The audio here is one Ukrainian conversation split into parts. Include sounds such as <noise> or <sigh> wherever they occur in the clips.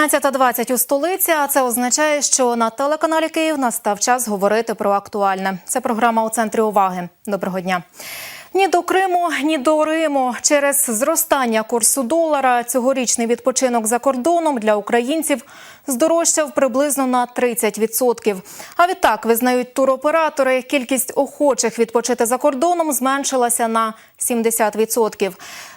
16.20 у столиці, а це означає, що на телеканалі Київ настав час говорити про актуальне. Це програма у центрі уваги. Доброго дня. Ні до Криму, ні до Риму. Через зростання курсу долара цьогорічний відпочинок за кордоном для українців здорожчав приблизно на 30%. А відтак визнають туроператори, кількість охочих відпочити за кордоном зменшилася на 70%.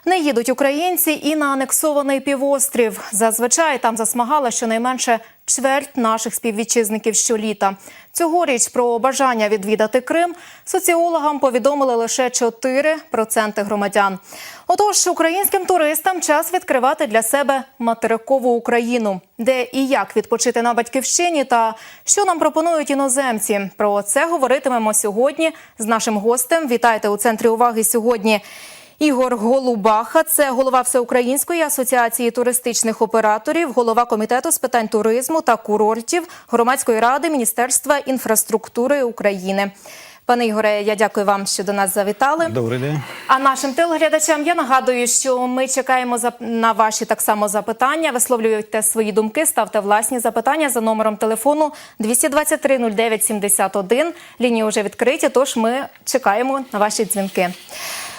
Не їдуть українці і на анексований півострів. Зазвичай там засмагала щонайменше чверть наших співвітчизників щоліта. Цьогоріч про бажання відвідати Крим соціологам повідомили лише 4% громадян. Отож, українським туристам час відкривати для себе материкову Україну, де і як відпочити на батьківщині, та що нам пропонують іноземці. Про це говоритимемо сьогодні з нашим гостем. Вітайте у центрі уваги сьогодні. Ігор Голубаха, це голова Всеукраїнської асоціації туристичних операторів, голова комітету з питань туризму та курортів громадської ради Міністерства інфраструктури України. Пане Ігоре, я дякую вам, що до нас завітали. Добрий день. А нашим телеглядачам я нагадую, що ми чекаємо на ваші так само запитання. Висловлюйте свої думки, ставте власні запитання за номером телефону 223 09 71. Лінії вже відкриті, тож ми чекаємо на ваші дзвінки.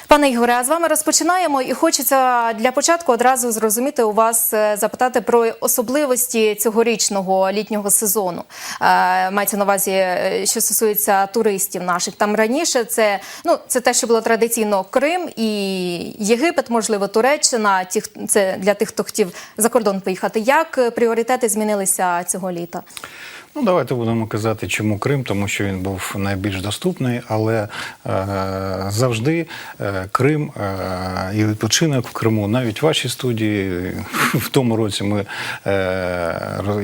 Пане Ігоре, а з вами розпочинаємо, і хочеться для початку одразу зрозуміти у вас е, запитати про особливості цьогорічного літнього сезону. Е, Мається на увазі, е, що стосується туристів наших. Там раніше це ну це те, що було традиційно Крим і Єгипет, можливо, Туреччина. Ті, це для тих, хто хотів за кордон поїхати. Як пріоритети змінилися цього літа? Ну, давайте будемо казати, чому Крим, тому що він був найбільш доступний, але е, завжди е, Крим е, і відпочинок в Криму, навіть в вашій студії, <laughs> в тому році ми, е,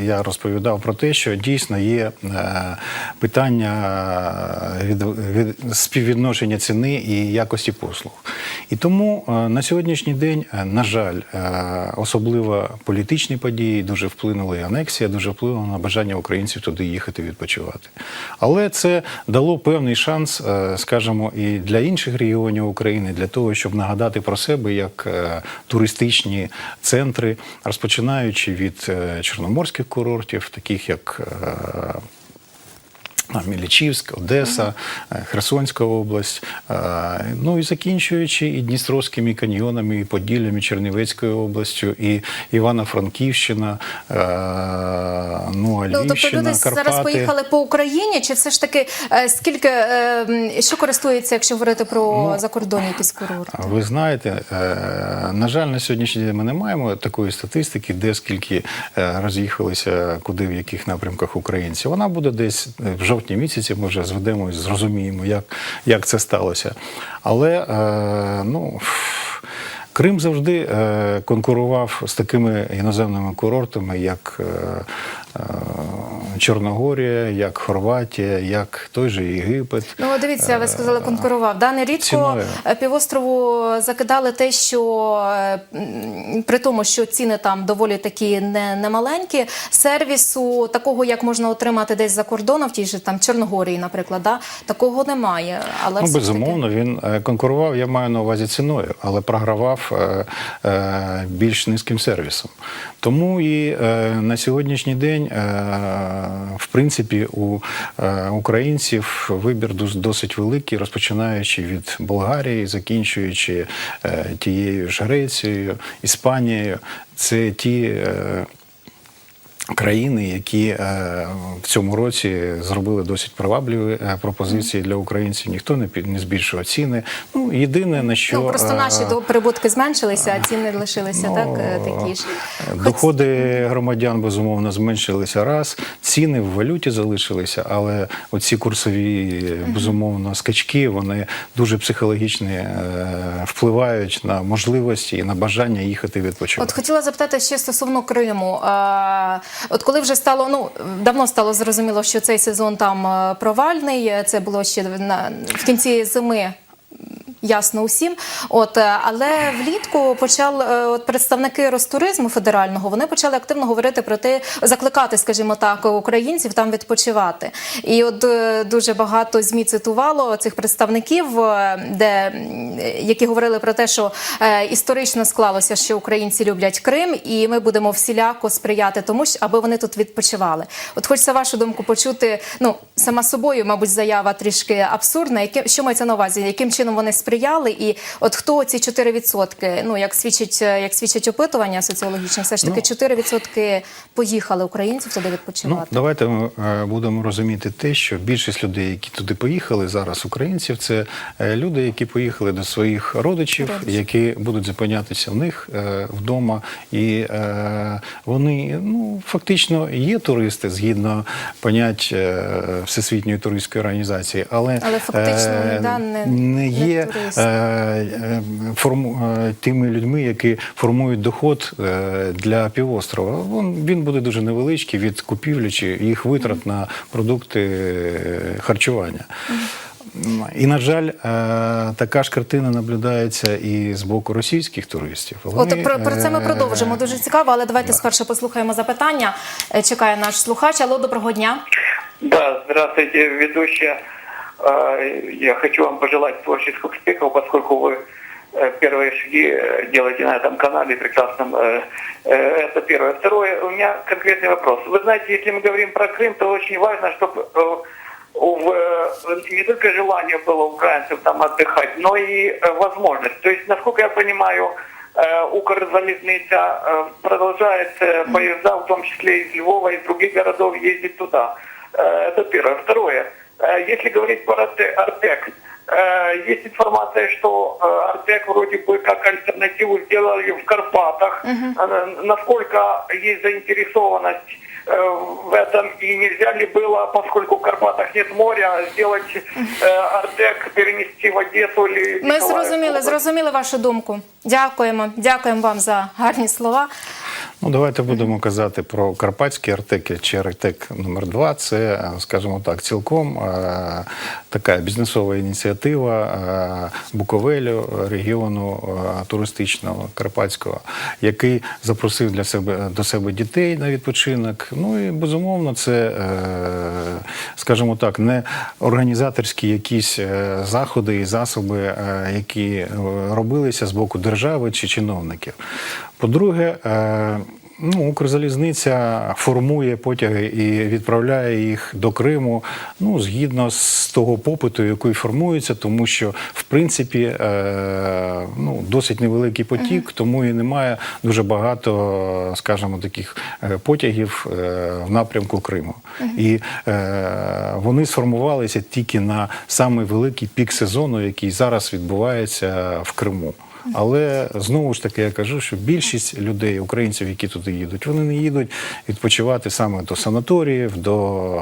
я розповідав про те, що дійсно є е, питання від, від співвідношення ціни і якості послуг. І тому е, на сьогоднішній день, е, на жаль, е, особливо політичні події дуже вплинули анексія, дуже вплинула на бажання українців туди їхати відпочивати. Але це дало певний шанс, е, скажімо, і для інших регіонів України для того, щоб нагадати про себе як е, туристичні центри, розпочинаючи від е, чорноморських курортів, таких як Мілічівськ, Одеса, е, Херсонська область, е, ну і закінчуючи і Дністровськими каньйонами, і Поділлями, Чернівецькою областю, і Івано-Франківщина, е, ну, а Ну, тобто Львівщина, люди Карпати. зараз поїхали по Україні, чи все ж таки скільки що користується, якщо говорити про закордонні якісь курорти? Ви знаєте, на жаль, на сьогоднішній день ми не маємо такої статистики, де скільки роз'їхалися, куди в яких напрямках українці. Вона буде десь е, в жовтні місяці. Ми вже зведемо і зрозуміємо, як, як це сталося. Але е, ну. Крим завжди е, конкурував з такими іноземними курортами, як е, Чорногорія, як Хорватія, як той же Єгипет. Ну, дивіться, ви сказали, конкурував. Да, нерідко ціною. е, півострову закидали те, що е, при тому, що ціни там доволі такі не, немаленькі, сервісу такого, як можна отримати десь за кордоном, в тій же там Чорногорії, наприклад, да, такого немає. Але Ну, ж таки- безумовно, він е, конкурував, я маю на увазі ціною, але програвав е, е, більш низьким сервісом. Тому і е, на сьогоднішній день, е, в принципі, у е, українців вибір досить великий, розпочинаючи від Болгарії, закінчуючи е, тією ж Грецією, Іспанією. Це ті. Країни, які е, в цьому році зробили досить привабливі е, пропозиції для українців, ніхто не під не збільшував ціни. Ну єдине на що Ну, просто е, наші до- прибутки зменшилися, а ціни лишилися ну, так, такі ж. Хоч- доходи громадян безумовно зменшилися раз, ціни в валюті залишилися, але оці курсові безумовно скачки вони дуже психологічно е, впливають на можливості і на бажання їхати відпочивати. От хотіла запитати ще стосовно Криму. От коли вже стало, ну давно стало зрозуміло, що цей сезон там е, провальний. Це було ще на в кінці зими. Ясно усім. От е, але влітку почали е, от представники Ростуризму федерального. Вони почали активно говорити про те, закликати, скажімо так, українців там відпочивати. І от е, дуже багато змі цитувало цих представників, де які говорили про те, що історично склалося, що українці люблять Крим, і ми будемо всіляко сприяти тому, аби вони тут відпочивали. От хочеться вашу думку почути. Ну сама собою, мабуть, заява трішки абсурдна. Яке що мається на увазі? Яким чином вони сприяли? І от хто ці 4%, Ну як свідчить, е, як свідчить опитування соціологічне, все ж таки 4% поїхали українців туди Ну, відпочивати. давайте ми е, будемо розуміти те, що більшість людей, які туди поїхали зараз, українців, це е, люди, які поїхали до своїх родичів, Родичів. які будуть зупинятися в них вдома, і вони ну фактично є туристи згідно понять Всесвітньої туристської організації, але, Але фактично, е, да, не- не не є туристи. Е, е, форму, е, тими людьми, які формують доход для півострова. Він, він буде дуже невеличкий від купівлі чи їх витрат на продукти харчування. І, на жаль, така ж картина наблюдається і з боку російських туристів. От про, про це ми продовжимо. Дуже цікаво, але давайте спершу послухаємо запитання. Чекає наш слухач. Алло, доброго дня. Да, здравствуйте, ведущая. Э, Я хочу вам пожелать творческих успехов, поскольку вы э, первые шаги э, делаете на этом канале прекрасном. Это первое. Второе, у меня конкретный вопрос. Вы знаете, если мы говорим про Крым, то очень важно, чтобы не только желание было украинцев там отдыхать, но и возможность. То есть, насколько я понимаю, Укрзалезница продолжает поезда, в том числе из Львова, из других городов, ездить туда. Это первое. Второе. Э, Если говорить про Арте- Артек, э, есть информация, что э, Артек вроде бы как альтернативу сделали в Карпатах. Э, Насколько есть заинтересованность э, в этом и нельзя ли было, поскольку в Карпатах нет моря, сделать э, Артек, перенести в Одессу или Ми Николаев зрозуміли, область? зрозуміли вашу думку. Дякуємо. Дякуємо вам за гарні слова. Ну, давайте будемо казати про карпатські артеки чи артек номер 2 Це, е, скажімо так, цілком е, така бізнесова ініціатива е, Буковелю, регіону туристичного карпатського, який запросив для себе до себе дітей на відпочинок. Ну і безумовно, це, скажімо так, не організаторські якісь заходи і засоби, які робилися з боку держави чи чиновників. По-друге, е, ну, Укрзалізниця формує потяги і відправляє їх до Криму ну, згідно з того попиту, який формується, тому що в принципі е, ну, досить невеликий потік, тому і немає дуже багато, скажімо, таких е, потягів в напрямку Криму. І е, вони сформувалися тільки на самий великий пік сезону, який зараз відбувається в Криму. Але знову ж таки я кажу, що більшість людей, українців, які туди їдуть, вони не їдуть відпочивати саме до санаторіїв, до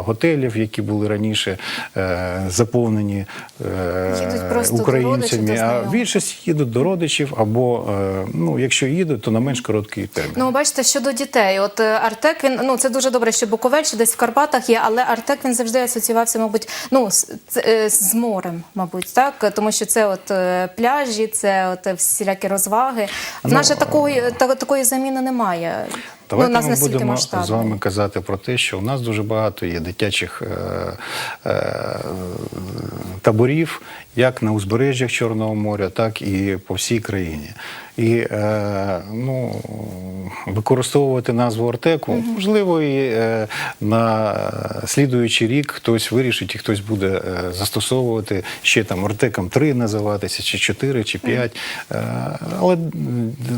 готелів, які були раніше е, заповнені е, українцями. А більшість їдуть до родичів, або е, ну, якщо їдуть, то на менш короткий термін. Ну, бачите, щодо дітей, от е, Артек він ну це дуже добре, що Буковель чи десь в Карпатах є, але Артек він завжди асоціювався, мабуть, ну з, е, з морем, мабуть, так тому що це от е, пляжі, це от е, всілякі розваги. В нас же такої та, такої заміни немає. Давайте ну, у нас ми будемо масштабно. з вами казати про те, що у нас дуже багато є дитячих е, е, таборів, як на узбережжях Чорного моря, так і по всій країні. І е, ну, використовувати назву Артеку, можливо, і е, на слідуючий рік хтось вирішить і хтось буде е, застосовувати ще там Артеком 3 називатися, чи 4, чи 5. Е, але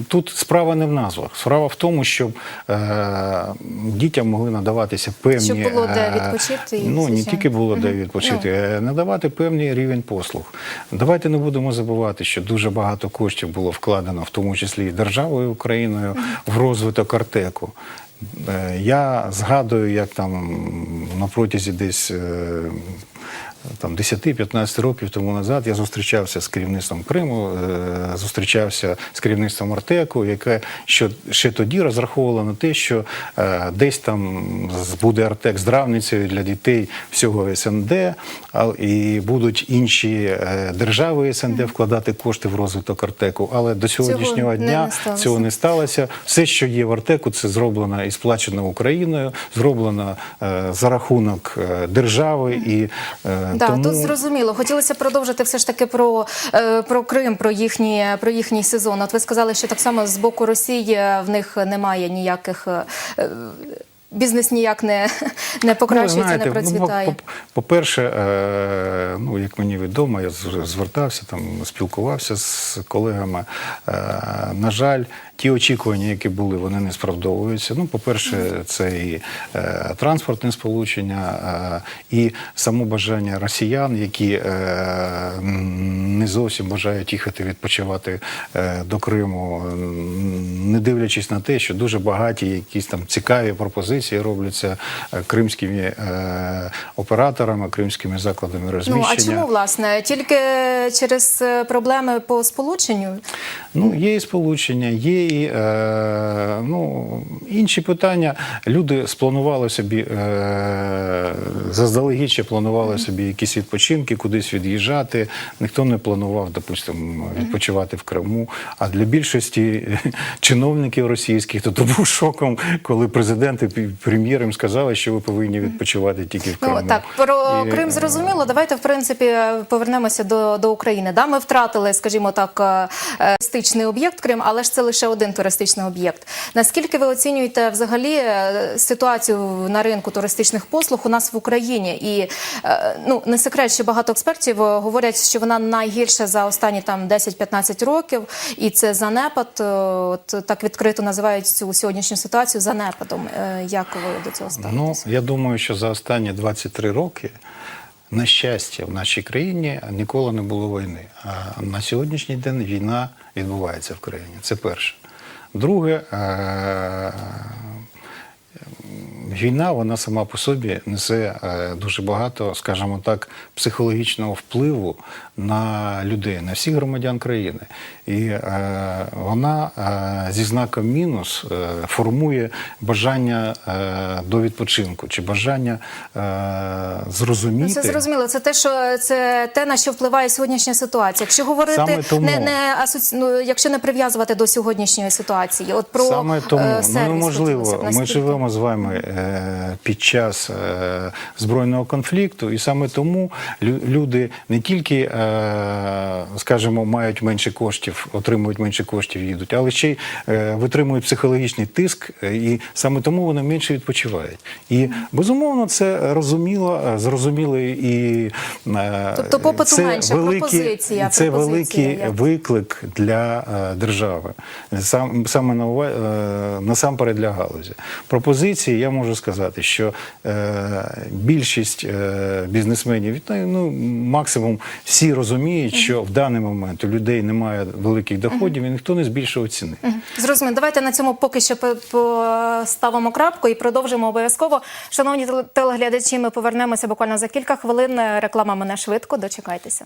тут справа не в назвах. Справа в тому, щоб е, дітям могли надаватися певні Щоб було де е, відпочити Ну не тільки було де відпочити, е, надавати певний рівень послуг. Давайте не будемо забувати, що дуже багато коштів було вкладено, в тому числі і державою Україною, в розвиток Артеку. Е, Я згадую, як там на протязі десь е, там 10-15 років тому назад я зустрічався з керівництвом Криму, е, зустрічався з керівництвом Артеку, яке що ще тоді розраховувало на те, що е, десь там буде Артек здравницею для дітей всього СНД, і будуть інші е, держави СНД вкладати кошти в розвиток Артеку. Але до сьогоднішнього не- дня не цього не сталося. Все, що є в Артеку, це зроблено і сплачено Україною, зроблено за рахунок держави і Да, тому тут зрозуміло. Хотілося продовжити все ж таки про, е, про Крим, про їхній, про їхній сезон. От ви сказали, що так само з боку Росії в них немає ніяких. е, Бізнес ніяк не, <laughs> не покращується, не ну, процвітає. по- по- по-перше, е, ну як мені відомо, я звертався там, спілкувався з колегами. Е, на жаль, ті очікування, які були, вони не справдовуються. Ну, по-перше, це і е, транспортне сполучення, е, і само бажання росіян, які е, не зовсім бажають їхати відпочивати е, до Криму, не дивлячись на те, що дуже багаті якісь там цікаві пропозиції робляться е, кримськими е, операторами, кримськими закладами Ну розміщення. а чому власне? Тільки через е, проблеми по сполученню? Ну, є і сполучення, є і е, ну, інші питання. Люди спланували собі, е, заздалегідь ще планували собі якісь відпочинки, кудись від'їжджати. Ніхто не планував, допустимо, відпочивати в Криму. А для більшості чиновників російських то, то був шоком, коли президент і прем'єр їм сказали, що ви повинні відпочивати тільки в Криму. Ну так про І, Крим е, зрозуміло. Давайте в принципі повернемося до, до України. Да, ми втратили, скажімо так, е, е, туристичний об'єкт Крим, але ж це лише один туристичний об'єкт. Наскільки ви оцінюєте взагалі е, ситуацію на ринку туристичних послуг у нас в Україні? І е, ну не секрет, що багато експертів е, говорять, що вона найгірша за останні там 10-15 років, і це занепад. От так відкрито називають цю сьогоднішню ситуацію занепадом. Як ви до цього ставитесь? Ну, я думаю, що за останні 23 роки, на щастя, в нашій країні ніколи не було війни. А на сьогоднішній день війна відбувається в країні. Це перше. Друге, е, війна, вона сама по собі несе е, дуже багато, скажімо так, психологічного впливу на людей, на всіх громадян країни. І е, вона е, зі знаком мінус е, формує бажання е, до відпочинку чи бажання е, зрозуміти. Ну, Це зрозуміло. Це те, що це те, на що впливає сьогоднішня ситуація. Якщо говорити тому- не, не асоці... ну, якщо не прив'язувати до сьогоднішньої ситуації, от про Саме тому е, ну, неможливо. Ми живемо з вами під час е, збройного конфлікту, і саме тому люди не тільки, е, скажімо, мають менше коштів, отримують менше коштів, їдуть, але ще й е, витримують психологічний тиск, е, і саме тому вони менше відпочивають. І безумовно це розуміло, е, зрозуміло і е, Тобто попиту це менше, великий, пропозиція, це великий як? виклик для е, держави, сам, саме на, ува- е, насамперед для галузі. Пропозиції я можу сказати, що е, більшість е, бізнесменів, ну, максимум всі розуміють, що в даний момент у людей немає великих доходів і ніхто не збільшував ціни. Зрозуміло. Давайте на цьому поки що поставимо крапку і продовжимо обов'язково. Шановні теле- телеглядачі, ми повернемося буквально за кілька хвилин. Реклама мене швидко. Дочекайтеся.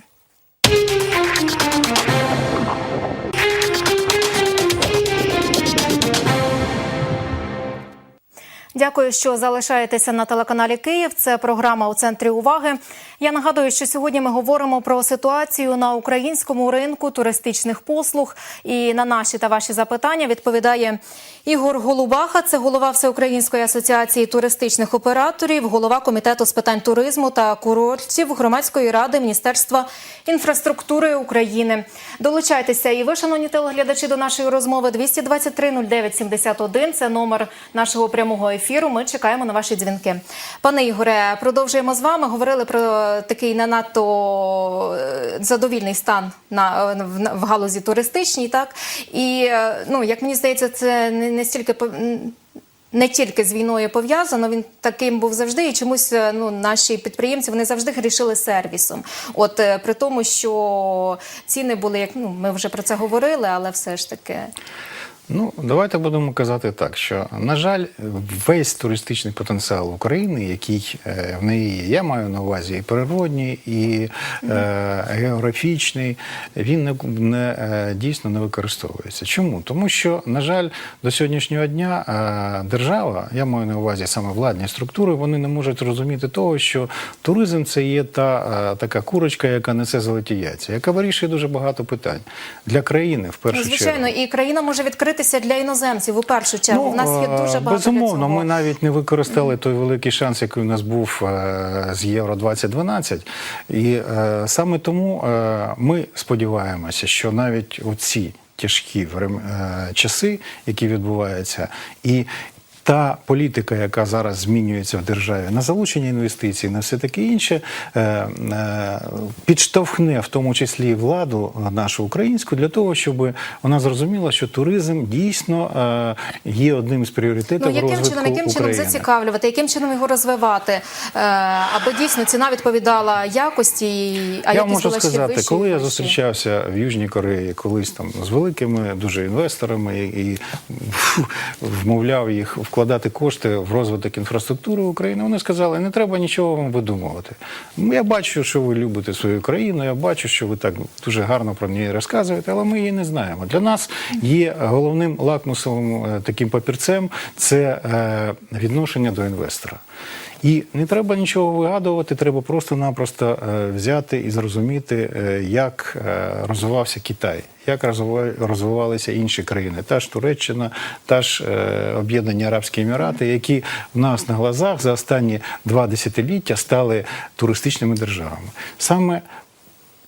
Дякую, що залишаєтеся на телеканалі Київ. Це програма у центрі уваги. Я нагадую, що сьогодні ми говоримо про ситуацію на українському ринку туристичних послуг. І на наші та ваші запитання відповідає Ігор Голубаха. Це голова Всеукраїнської асоціації туристичних операторів, голова комітету з питань туризму та курортів громадської ради Міністерства інфраструктури України. Долучайтеся і ви, шановні телеглядачі, до нашої розмови 223 09 71. Це номер нашого прямого ефіру. Ми чекаємо на ваші дзвінки. Пане Ігоре, продовжуємо з вами. Говорили про такий не надто е, задовільний стан на е, в, в галузі туристичній, так і е, ну як мені здається, це не, стільки не тільки з війною пов'язано, він таким був завжди, і чомусь ну наші підприємці вони завжди грішили сервісом. От при тому, що ціни були як ну ми вже про це говорили, але все ж таки. Ну, давайте будемо казати так, що на жаль, весь туристичний потенціал України, який е, в неї є, я маю на увазі і природній, і е, географічний, він не, не е, дійсно не використовується. Чому? Тому що, на жаль, до сьогоднішнього дня е, держава, я маю на увазі саме владні структури, вони не можуть розуміти того, що туризм це є та така курочка, яка несе золоті яйця, яка вирішує дуже багато питань для країни в першу Ну, Звичайно, чергу. і країна може відкритися для іноземців у першу чергу. у нас є е, дуже багато безумовно. для цього. Ми навіть не використали той великий шанс, який у нас був е, з Євро 2012 І е, саме тому е, ми сподіваємося, що навіть оці тяжкі е, часи, які відбуваються, і та політика, яка зараз змінюється в державі на залучення інвестицій, на все таке інше, е, е, підштовхне в тому числі владу нашу українську для того, щоб вона зрозуміла, що туризм дійсно е, є одним з пріоритетів Ну, яким розвитку чином, яким чином України. зацікавлювати, яким чином його розвивати, аби дійсно ціна відповідала якості, а я можу була сказати, вища коли я зустрічався в Южній Кореї колись там з великими дуже інвесторами і, і фу, вмовляв їх вкладати кошти в розвиток інфраструктури України, вони сказали, не треба нічого вам видумувати. Я бачу, що ви любите свою країну, я бачу, що ви так дуже гарно про неї розказуєте, але ми її не знаємо. Для нас є головним лакмусовим е, таким папірцем це е, відношення до інвестора. І не треба нічого вигадувати, треба просто-напросто е, взяти і зрозуміти, е, як е, розвивався Китай, як розвива- розвивалися інші країни, та ж Туреччина, та ж Об'єднані Арабські Емірати, які в нас на глазах за останні два десятиліття стали туристичними державами. Саме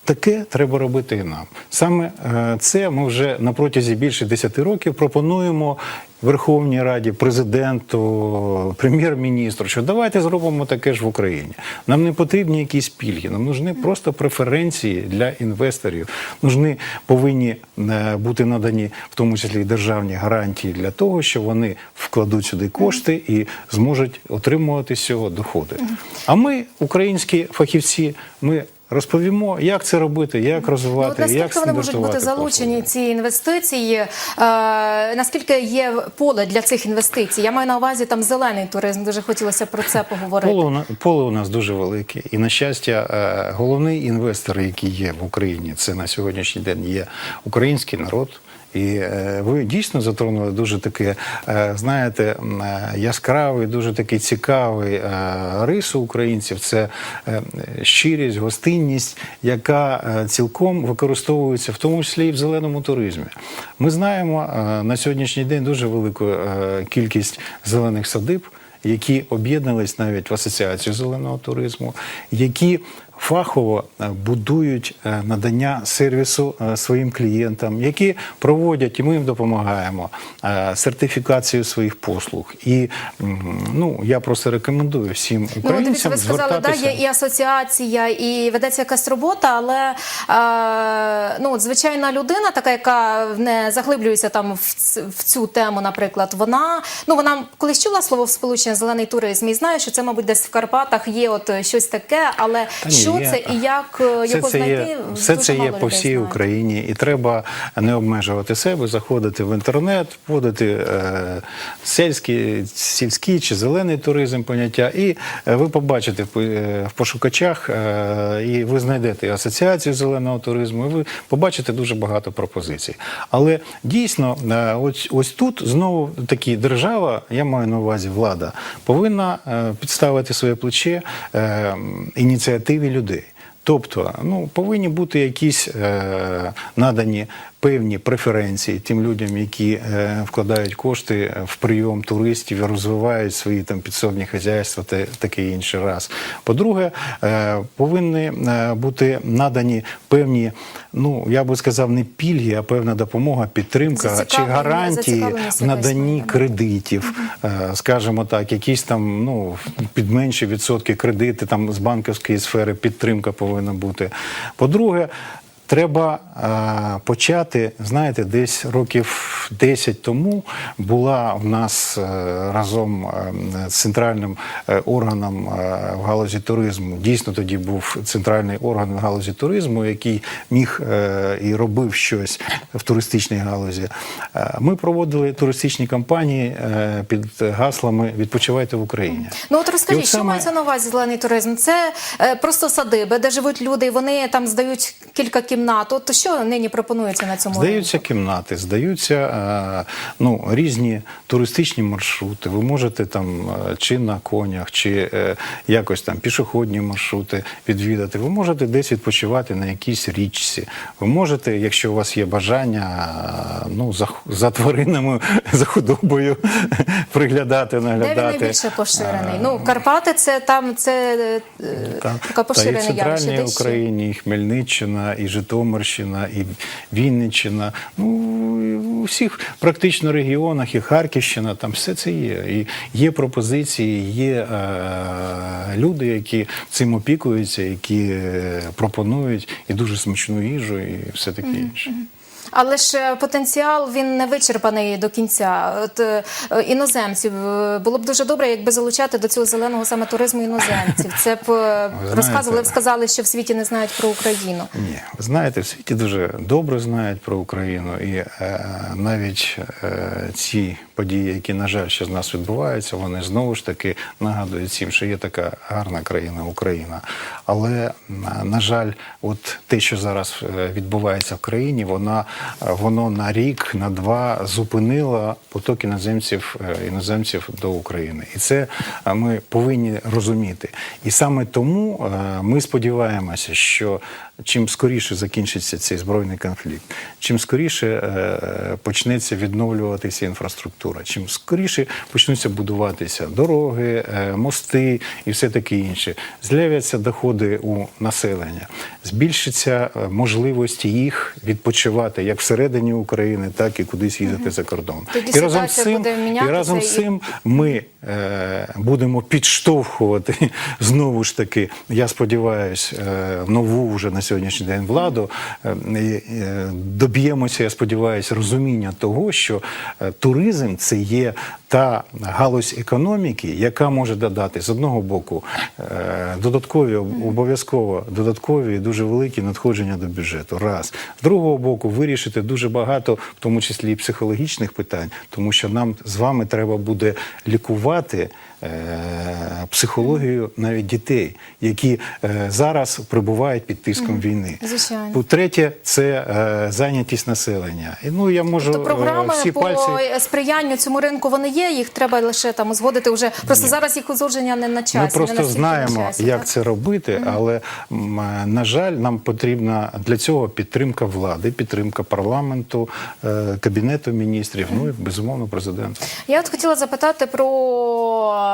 Таке треба робити і нам. Саме е, це ми вже на протязі більше 10 років пропонуємо Верховній Раді, президенту, прем'єр-міністру, що давайте зробимо таке ж в Україні. Нам не потрібні якісь пільги, нам нужні просто преференції для інвесторів. Нужні повинні е, бути надані в тому числі державні гарантії для того, що вони вкладуть сюди кошти і зможуть отримувати з цього доходи. А ми, українські фахівці, ми розповімо, як це робити, як Ну, розвивати, наскільки як наскільки вони можуть бути залучені послуги. ці інвестиції? Е, наскільки є поле для цих інвестицій? Я маю на увазі там зелений туризм. Дуже хотілося про це поговорити. Поле, поле у нас дуже велике. І, на щастя, е, головний інвестор, який є в Україні, це на сьогоднішній день є український народ. І е, ви дійсно затронули дуже таке, знаєте, е, яскравий, дуже такий цікавий е, рис українців. Це щирість, гостинність, яка цілком використовується, в тому числі і в зеленому туризмі. Ми знаємо на сьогоднішній день дуже велику кількість зелених садиб які об'єднались навіть в асоціацію зеленого туризму, які фахово е, будують е, надання сервісу е, своїм клієнтам, які проводять, і ми їм допомагаємо сертифікацію своїх послуг. І ну я просто рекомендую всім Ну, дивіться, ви сказали, да, є і асоціація, і ведеться якась робота, але е, ну, звичайна людина, така, яка не заглиблюється там в, в цю тему, наприклад, вона ну вона колись чула слово сполучення зелений туризм і знає, що це, мабуть, десь в Карпатах є от щось таке, але Та ні, що є. це і як е, Все його це знайти? є, все це є по всій знають. Україні, і треба не обмежувати себе, заходити в інтернет, вводити е, сільський, сільський чи зелений туризм поняття, і е, ви побачите в, е, в пошукачах, е, і ви знайдете асоціацію зеленого туризму, і ви побачите дуже багато пропозицій. Але дійсно, е, ось, ось тут знову таки держава, я маю на увазі влада, повинна е, підставити своє плече е, ініціативі людей. Тобто, ну повинні бути якісь е, надані певні преференції тим людям, які е, вкладають кошти в прийом туристів і розвивають свої там підсобні хазяйства та таке інше раз. По-друге, е, повинні е, бути надані певні, ну я би сказав, не пільги, а певна допомога, підтримка чи гарантії в наданні кредитів, скажімо так, якісь там ну під менші відсотки кредити там з банківської сфери підтримка повинна бути. По-друге, Треба е, почати, знаєте, десь років 10 тому була в нас е, разом е, з центральним е, органом е, в галузі туризму. Дійсно, тоді був центральний орган в галузі туризму, який міг е, і робив щось в туристичній галузі. Е, Ми проводили туристичні кампанії е, під гаслами Відпочивайте в Україні. Ну от розкажіть, от що мається на увазі зелений туризм? Це е, просто садиби, де живуть люди, і вони там здають кілька кімнат. От що нині пропонується на цьому Здаються ринку? кімнати, здаються е, ну, різні туристичні маршрути. Ви можете там е, чи на конях, чи е, якось там пішохідні маршрути відвідати. Ви можете десь відпочивати на якійсь річці. Ви можете, якщо у вас є бажання, ну, за, за тваринами, <laughs> за худобою <laughs> приглядати, Де наглядати. він найбільше поширений? Ну, Карпати це там це е, Та, така та поширена явище. центральній Україні, і Хмельниччина, і Житомирщина, і Вінниччина. Ну у всіх практично регіонах, і Харківщина, там все це є. І є пропозиції, є е, люди, які цим опікуються, які е, пропонують і дуже смачну їжу, і все таке інше. Але ж е, потенціал він не вичерпаний до кінця. От е, е, іноземців було б дуже добре, якби залучати до цього зеленого саме туризму іноземців. Це б Ви розказували, б сказали, що в світі не знають про Україну. Ні, ви знаєте, в світі дуже добре знають про Україну, і е, навіть е, ці події, які, на жаль, ще з нас відбуваються, вони знову ж таки нагадують всім, що є така гарна країна Україна. Але на, жаль, от те, що зараз відбувається в країні, вона воно на рік, на два зупинило поток іноземців е, іноземців до України, і це е, ми повинні розуміти. І саме тому е, ми сподіваємося, що чим скоріше закінчиться цей збройний конфлікт, чим скоріше е, почнеться відновлюватися інфраструктура, чим скоріше почнуться будуватися дороги, е, мости і все таке інше, з'являться доходи у населення, збільшиться е, можливості їх відпочивати як всередині України, так і кудись їздити за кордон. Тоді і разом з цим, і разом з цим ми будемо підштовхувати <laughs> знову ж таки, я сподіваюся, е, нову вже на сьогоднішній день владу. е, і, е, доб'ємося, я сподіваюся, розуміння того, що е, туризм це є та галузь економіки, яка може додати з одного боку е, додаткові обов'язково додаткові дуже великі надходження до бюджету. Раз з другого боку, вирішити дуже багато, в тому числі і психологічних питань, тому що нам з вами треба буде лікувати. Е, Психологію навіть дітей, які е, зараз перебувають під тиском війни. Звичайно. По-третє, це е, зайнятість населення. І ну я можу То програми всі по пальці. сприянню цьому ринку вони є. Їх треба лише там узгодити вже. Просто зараз їх узгодження не на часі. Ми просто на знаємо, часі, як так? це робити, але на жаль, нам потрібна для цього підтримка влади, підтримка парламенту, кабінету міністрів. Ну і безумовно президента. Я от хотіла запитати про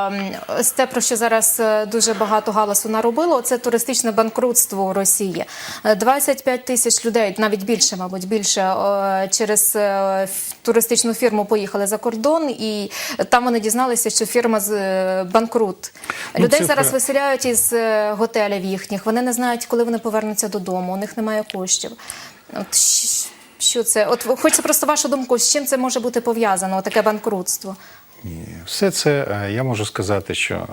ем, ось те, про що зараз е, дуже багато галасу наробило. Це туристичне банкрутство у Росії. Е, 25 тисяч людей, навіть більше, мабуть, більше е, через е, туристичну фірму поїхали за кордон, і там вони дізналися, що фірма з е, банкрут. Ну, Людей цифри- зараз виселяють із е, готелів їхніх. Вони не знають, коли вони повернуться додому. У них немає коштів. От що це? От хочеться просто вашу думку, з чим це може бути пов'язано? Таке банкрутство. Ні, все це е, я можу сказати, що е,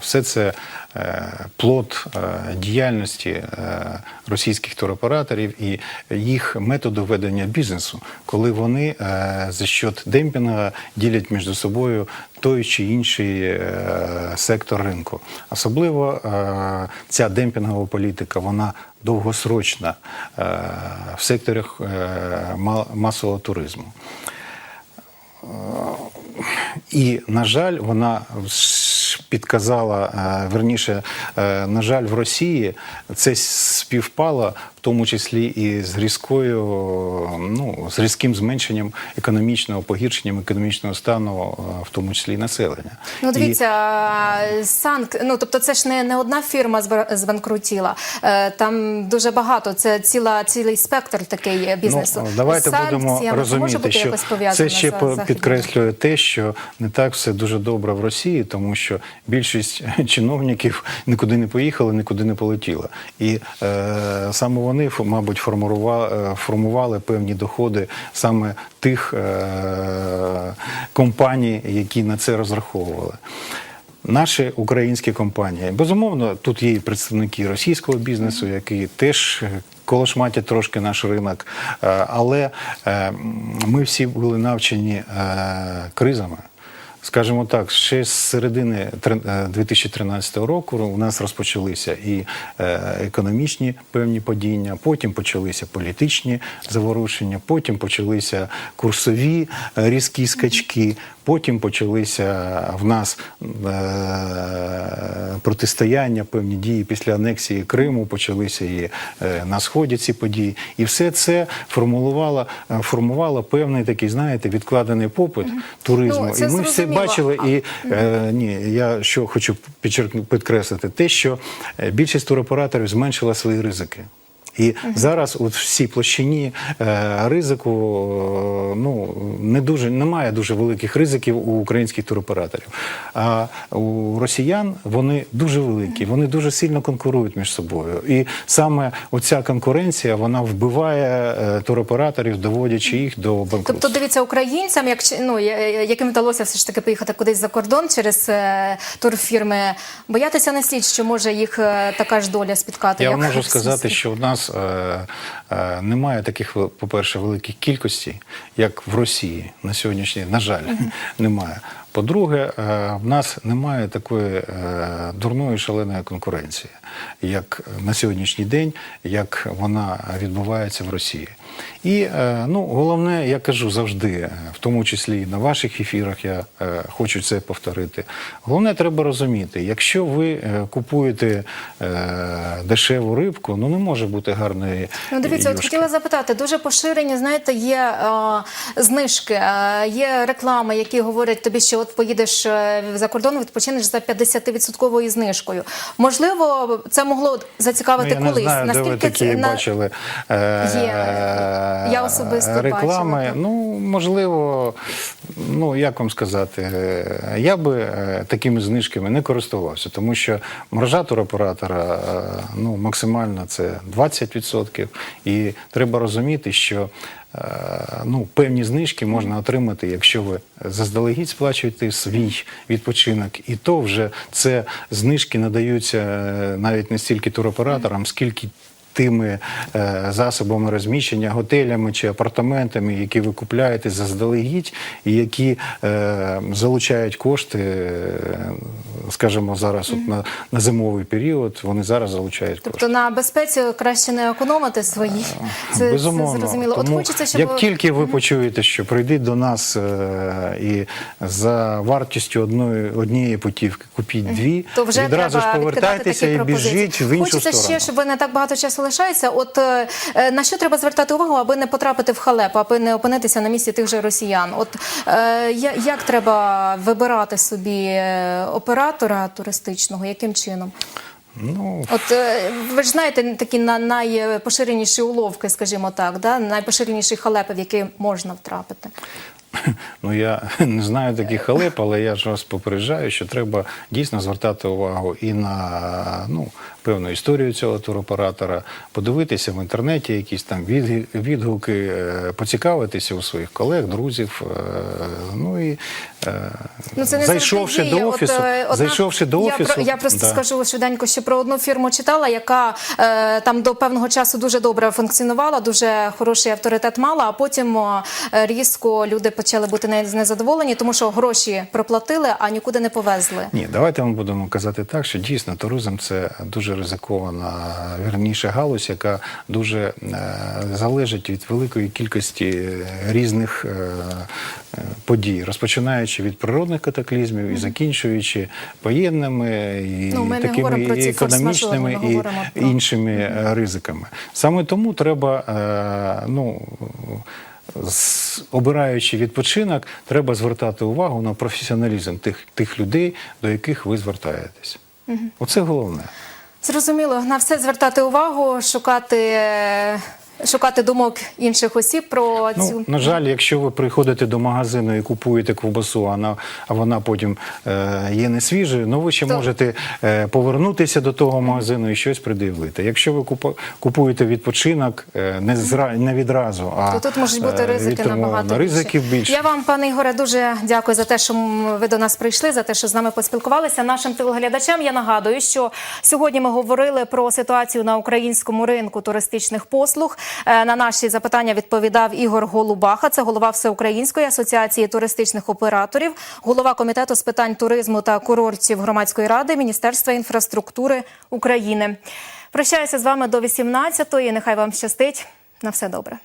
все це е, плод діяльності російських туроператорів і їх методу ведення бізнесу, коли вони за счет демпінга ділять між собою той чи інший сектор ринку. Особливо ця демпінгова політика, вона довгосрочна в секторах масового туризму. І, на жаль, вона підказала, е, верніше, е, на жаль, в Росії це співпало тому числі і з різкою, ну, з різким зменшенням економічного погіршенням економічного стану, е, в тому числі і населення. Ну, І- дивіться, санк, ну тобто, це ж не, не одна фірма збанкрутіла. Е, Там дуже багато. Це ціла цілий спектр такий бізнесу. Ну, давайте З будемо розуміти, що це ще з по- підкреслює те, що не так все дуже добре в Росії, тому що більшість <laughs> чиновників нікуди не поїхали, нікуди не полетіла. І е, саме вони вони, мабуть, формували, формували певні доходи саме тих е, компаній, які на це розраховували. Наші українські компанії, безумовно, тут є і представники російського бізнесу, які теж е, колошматять трошки наш ринок. Е, Але е, ми всі були навчені е, кризами. Скажімо так, ще з середини трин- е, 2013 року у нас розпочалися і е, економічні певні падіння, потім почалися політичні заворушення, потім почалися курсові е, різкі скачки, потім почалися в нас е, протистояння, певні дії після анексії Криму, почалися і е, на сході ці події. І все це формулювало, е, формувало певний такий, знаєте, відкладений попит туризму. Ну, і ми все бачили. І е, ні, я що хочу підкреслити, те, що більшість туроператорів зменшила свої ризики. І зараз от в цій площині е, ризику е, ну не дуже немає дуже великих ризиків у українських туроператорів. А у росіян вони дуже великі, вони дуже сильно конкурують між собою. І саме оця конкуренція вона вбиває е, туроператорів, доводячи їх до банкрутства. Тобто, дивіться, українцям, як ну, яким вдалося все ж таки поїхати кудись за кордон через турфірми, боятися не слід, що може їх така ж доля спіткати. Я як можу сказати, що в нас е, е, немає таких, по-перше, великих кількостей, як в Росії на сьогоднішній день. На жаль, <laughs> немає. По-друге, е, в нас немає такої е, дурної шаленої конкуренції, як на сьогоднішній день, як вона відбувається в Росії. І е, ну, головне, я кажу завжди, е, в тому числі і на ваших ефірах, я е, хочу це повторити. Головне, треба розуміти, якщо ви купуєте дешеву рибку, ну не може бути гарної. Ну, дивіться, от хотіла запитати, дуже поширені, знаєте, є знижки, є реклами, які говорять тобі, що от поїдеш за кордон, відпочинеш за 50% знижкою. Можливо, це могло зацікавити Ну, я колись. не знаю, де ви Наскільки такі на- бачили Є. Я особисто реклами. бачила. Ну, можливо, ну як вам сказати, е, я би е, такими знижками не користувався, тому що маржа туроператора е, ну, максимально це 20%. І треба розуміти, що е, ну, певні знижки можна отримати, якщо ви заздалегідь сплачуєте свій відпочинок, і то вже це знижки надаються е, навіть не стільки туроператорам, скільки тими е, засобами розміщення, готелями чи апартаментами, які ви купляєте заздалегідь, і які е, залучають кошти, е, скажімо, зараз от на, на зимовий період, вони зараз залучають кошти. Тобто на безпеці краще не економити свої. Це, це Безумовно. зрозуміло. От хочеться, щоб як тільки ви почуєте, що прийдіть до нас е, і за вартістю одної однієї путівки купіть дві, то вже відразу ж повертайтеся і біжіть в іншу Хочеться сторону. ще, щоб не так багато часу лишається. От е, е, на що треба звертати увагу, аби не потрапити в халеп, аби не опинитися на місці тих же росіян? От е, я- як треба вибирати собі е, оператора туристичного? Яким чином? Ну, От е, ви ж знаєте такі на найпоширеніші уловки, скажімо так, да? найпоширеніші халепи, в які можна втрапити. <laughs> Ну я не знаю таких халеп, але я ж вас попереджаю, що треба дійсно звертати увагу і на ну, певну історію цього туроператора, подивитися в інтернеті якісь там від- відгуки, е, поцікавитися у своїх колег, друзів. е, Ну і е, Ну, це не зайшовши до офісу, От, одна- зайшовши до я офісу, Про, я просто да. скажу швиденько, що про одну фірму читала, яка е, там до певного часу дуже добре функціонувала, дуже хороший авторитет мала, а потім е, різко люди почали бути не- незадоволені, тому що гроші проплатили, а нікуди не повезли. Ні, давайте ми будемо казати так, що дійсно туризм це дуже ризикована вірніше галузь, яка дуже е, залежить від великої кількості е, різних е, подій, розпочинаючи від природних катаклізмів і закінчуючи воєнними і Ну, ми такими про і економічними ми і про- іншими ризиками. Саме тому треба ну. Обираючи відпочинок, треба звертати увагу на професіоналізм тих, тих людей, до яких ви звертаєтесь. Оце головне. Зрозуміло, на все звертати увагу, шукати е, шукати думок інших осіб про цю Ну, на жаль, якщо ви приходите до магазину і купуєте ковбасу, а вона, а вона потім е, є не свіжою, ну ви ще То- можете е, повернутися до того магазину і щось придивити. Якщо ви купу- купуєте відпочинок е, не, зра, не відразу, а То тут можуть бути е, ризики того, набагато ризиків більше. більше. Я вам, пане Ігоре, дуже дякую за те, що ви до нас прийшли, за те, що з нами поспілкувалися. Нашим телеглядачам я нагадую, що сьогодні ми говорили про ситуацію на українському ринку туристичних послуг. Е, На наші запитання відповідав Ігор Голубаха. Це голова Всеукраїнської асоціації туристичних операторів, голова комітету з питань туризму та курортів громадської ради Міністерства інфраструктури України. Прощаюся з вами до 18-ї. Нехай вам щастить. На все добре.